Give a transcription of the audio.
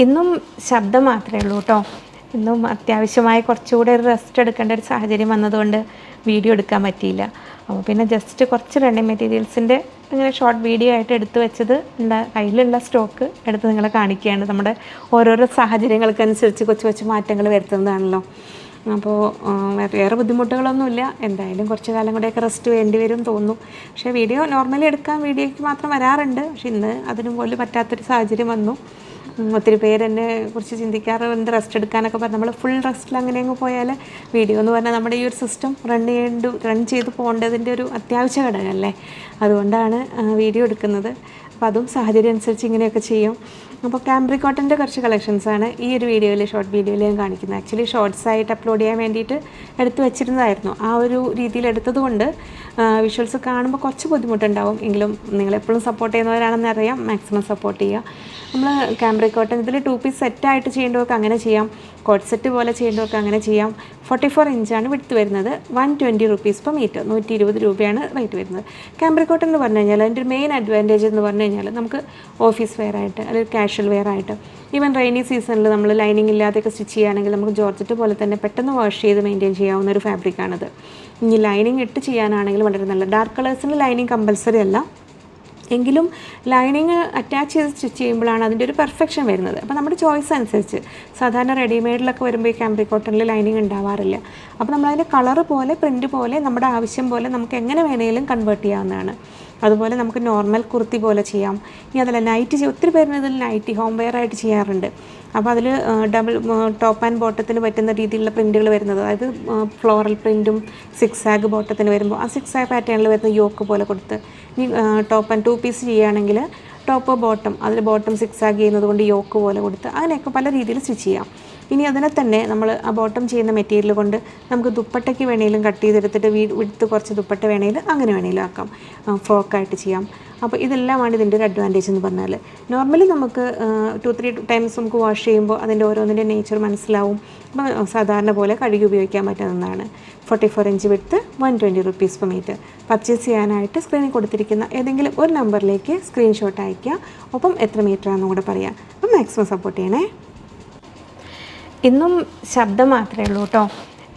ഇന്നും ശബ്ദം മാത്രമേ ഉള്ളൂ കേട്ടോ. ഇന്നും അത്യാവശ്യമായ കുറച്ചുകൂടെ ഒരു റെസ്റ്റ് എടുക്കേണ്ട ഒരു സാഹചര്യം വന്നതുകൊണ്ട് വീഡിയോ എടുക്കാൻ പറ്റിയില്ല. അപ്പോൾ പിന്നെ ജസ്റ്റ് കുറച്ച് റണ്ണിങ് മെറ്റീരിയൽസിന്റെ ഇങ്ങനെ ഷോർട്ട് വീഡിയോ ആയിട്ട് എടുത്തു വെച്ചത് ഉണ്ട് കയ്യിലുള്ള സ്റ്റോക്ക് എടുത്ത് നിങ്ങളെ കാണിക്കുകയാണ്. നമ്മുടെ ഓരോരോ സാഹചര്യങ്ങൾക്കനുസരിച്ച് കൊച്ചു കൊച്ചു മാറ്റങ്ങൾ വരുത്തുന്നതാണല്ലോ. അപ്പോൾ വേറെ ബുദ്ധിമുട്ടുകളൊന്നുമില്ല. എന്തായാലും കുറച്ച് കാലം കൂടെയൊക്കെ റെസ്റ്റ് വേണ്ടി വരും തോന്നുന്നു. പക്ഷേ വീഡിയോ നോർമലി എടുക്കാൻ വീഡിയോയ്ക്ക് മാത്രം വരാറുണ്ട്. പക്ഷെ ഇന്ന് അതിനും പോലും പറ്റാത്തൊരു സാഹചര്യം വന്നു. ഒത്തിരി പേര് എന്നെ കുറിച്ച് ചിന്തിക്കാറുണ്ട് റെസ്റ്റ് എടുക്കാനൊക്കെ പറഞ്ഞു. നമ്മൾ ഫുൾ റെസ്റ്റിൽ അങ്ങനെ അങ്ങ് പോയാൽ വീഡിയോ എന്ന് പറഞ്ഞാൽ നമ്മുടെ ഈ ഒരു സിസ്റ്റം റൺ ചെയ്യേണ്ട റൺ ചെയ്ത് പോകേണ്ടതിന്റെ ഒരു അത്യാവശ്യ ഘടകമല്ലേ അതുകൊണ്ടാണ് വീഡിയോ എടുക്കുന്നത്. അപ്പോൾ അതും സാഹചര്യം അനുസരിച്ച് ഇങ്ങനെയൊക്കെ ചെയ്യും. അപ്പോൾ ക്യാമ്പ്രി കോട്ടന്റെ കുറച്ച് കളക്ഷൻസാണ് ഈ ഒരു വീഡിയോയിൽ ഷോർട്ട് വീഡിയോയിൽ ഞാൻ കാണിക്കുന്നത്. ആക്ച്വലി ഷോർട്ട്സ് ആയിട്ട് അപ്ലോഡ് ചെയ്യാൻ വേണ്ടിയിട്ട് എടുത്തു വെച്ചിരുന്നതായിരുന്നു. ആ ഒരു രീതിയിൽ എടുത്തതുകൊണ്ട് വിഷ്വൽസ് കാണുമ്പോൾ കുറച്ച് ബുദ്ധിമുട്ടുണ്ടാവും. എങ്കിലും നിങ്ങളെപ്പോഴും സപ്പോർട്ട് ചെയ്യുന്നവരാണെന്ന് അറിയാം. മാക്സിമം സപ്പോർട്ട് ചെയ്യുക. നമ്മൾ ക്യാമറ കോട്ടൺ ഇതിൽ ടു പീസ് സെറ്റായിട്ട് ചെയ്യേണ്ടവർക്ക് അങ്ങനെ ചെയ്യാം. കോട്ട് സെറ്റ് പോലെ ചെയ്യേണ്ടവർക്ക് അങ്ങനെ ചെയ്യാം. ഫോർട്ടി ഫോർ ഇഞ്ചാണ് വിടുത്ത് വരുന്നത്. One twenty rupees per metre നൂറ്റി ഇരുപത് രൂപയാണ് റേറ്റ് വരുന്നത്. ക്യാമറ കോട്ടൺ എന്ന് പറഞ്ഞു കഴിഞ്ഞാൽ അതിന്റെ മെയിൻ അഡ്വാന്റേജ് എന്ന് പറഞ്ഞു കഴിഞ്ഞാൽ നമുക്ക് ഓഫീസ് വെയർ ആയിട്ട് അല്ലെങ്കിൽ കാഷ്വൽ വെയർ ആയിട്ട്. ഈവൻ റെയിനി സീസണിൽ നമ്മൾ ലൈനിങ് ഇല്ലാതെയൊക്കെ സ്റ്റിച്ച് ചെയ്യുകയാണെങ്കിൽ നമുക്ക് ജോർജറ്റ് പോലെ തന്നെ പെട്ടെന്ന് വാഷ് ചെയ്ത് മെയിന്റെയിൻ ചെയ്യാവുന്ന ഒരു ഫാബ്രിക്കാണത് ഇനി ലൈനിങ് ഇട്ട് ചെയ്യാനാണെങ്കിൽ വളരെ നല്ല. ഡാർക്ക് കളേഴ്സിന് ലൈനിങ് കമ്പൽസറി അല്ല. എങ്കിലും ലൈനിങ് അറ്റാച്ച് ചെയ്ത് സ്റ്റിച്ച് ചെയ്യുമ്പോഴാണ് അതിന്റെ ഒരു പെർഫെക്ഷൻ വരുന്നത്. അപ്പോൾ നമ്മുടെ ചോയ്സ് അനുസരിച്ച് സാധാരണ റെഡിമെയ്ഡിലൊക്കെ വരുമ്പോൾ ഈ ക്യാമ്പ്രി കോട്ടണിൽ ലൈനിങ് ഉണ്ടാവാറില്ല. അപ്പോൾ നമ്മളതിന്റെ കളറ് പോലെ പ്രിന്റ് പോലെ നമ്മുടെ ആവശ്യം പോലെ നമുക്ക് എങ്ങനെ വേണമെങ്കിലും കൺവേർട്ട് ചെയ്യാവുന്നതാണ്. അതുപോലെ നമുക്ക് നോർമൽ കുർത്തി പോലെ ചെയ്യാം. ഇനി അതല്ല നൈറ്റ് ഒത്തിരി പേരിന് ഇതിൽ നൈറ്റി ഹോം വെയർ ആയിട്ട് ചെയ്യാറുണ്ട്. അപ്പോൾ അതിൽ ഡബിൾ ടോപ്പ് ആൻഡ് ബോട്ടത്തിന് പറ്റുന്ന രീതിയിലുള്ള പ്രിന്റുകൾ വരുന്നത്. അതായത് ഫ്ലോറൽ പ്രിന്റും സിക്സ് ആഗ് ബോട്ടത്തിന് വരുമ്പോൾ ആ സിക്സ് ആഗ് പാറ്റേണിൽ വരുന്ന യോക്ക് പോലെ കൊടുത്ത് ഇനി ടോപ്പ് ആൻഡ് ടു പീസ് ചെയ്യുകയാണെങ്കിൽ ടോപ്പ് ബോട്ടം അതിൽ ബോട്ടം സിക്സ് ആഗ് ചെയ്യുന്നത് കൊണ്ട് യോക്ക് പോലെ കൊടുത്ത് അങ്ങനെയൊക്കെ പല രീതിയിൽ സ്റ്റിച്ച് ചെയ്യാം. ഇനി അതിനെ തന്നെ നമ്മൾ ആ ബോട്ടം ചെയ്യുന്ന മെറ്റീരിയൽ കൊണ്ട് നമുക്ക് ദുപ്പട്ടയ്ക്ക് വേണമെങ്കിലും കട്ട് ചെയ്തെടുത്തിട്ട് വീ വിടുത്ത് കുറച്ച് ദുപ്പട്ട വേണമെങ്കിലും അങ്ങനെ വേണമെങ്കിലും ആക്കാം. ഫ്രോക്കായിട്ട് ചെയ്യാം. അപ്പോൾ ഇതെല്ലാമാണ് ഇതിന്റെ ഒരു അഡ്വാന്റേജ് എന്ന് പറഞ്ഞാൽ നോർമലി നമുക്ക് ടു ത്രീ ടൈംസ് നമുക്ക് വാഷ് ചെയ്യുമ്പോൾ അതിന്റെ ഓരോന്നിന്റെ നേച്ചർ മനസ്സിലാവും. അപ്പോൾ സാധാരണ പോലെ കഴുകി ഉപയോഗിക്കാൻ പറ്റുന്നതാണ്. ഫോർട്ടി ഫോർ ഇഞ്ച് വിട്ട് one twenty rupees per metre purchase ചെയ്യാനായിട്ട് സ്ക്രീനിൽ കൊടുത്തിരിക്കുന്ന ഏതെങ്കിലും ഒരു നമ്പറിലേക്ക് സ്ക്രീൻഷോട്ട് അയയ്ക്കുക ഒപ്പം എത്ര മീറ്റർ ആണെന്നും കൂടെ പറയാം. അപ്പം മാക്സിമം സപ്പോർട്ട് ചെയ്യണേ. ഇന്നും ശബ്ദം മാത്രമേ ഉള്ളൂ കേട്ടോ.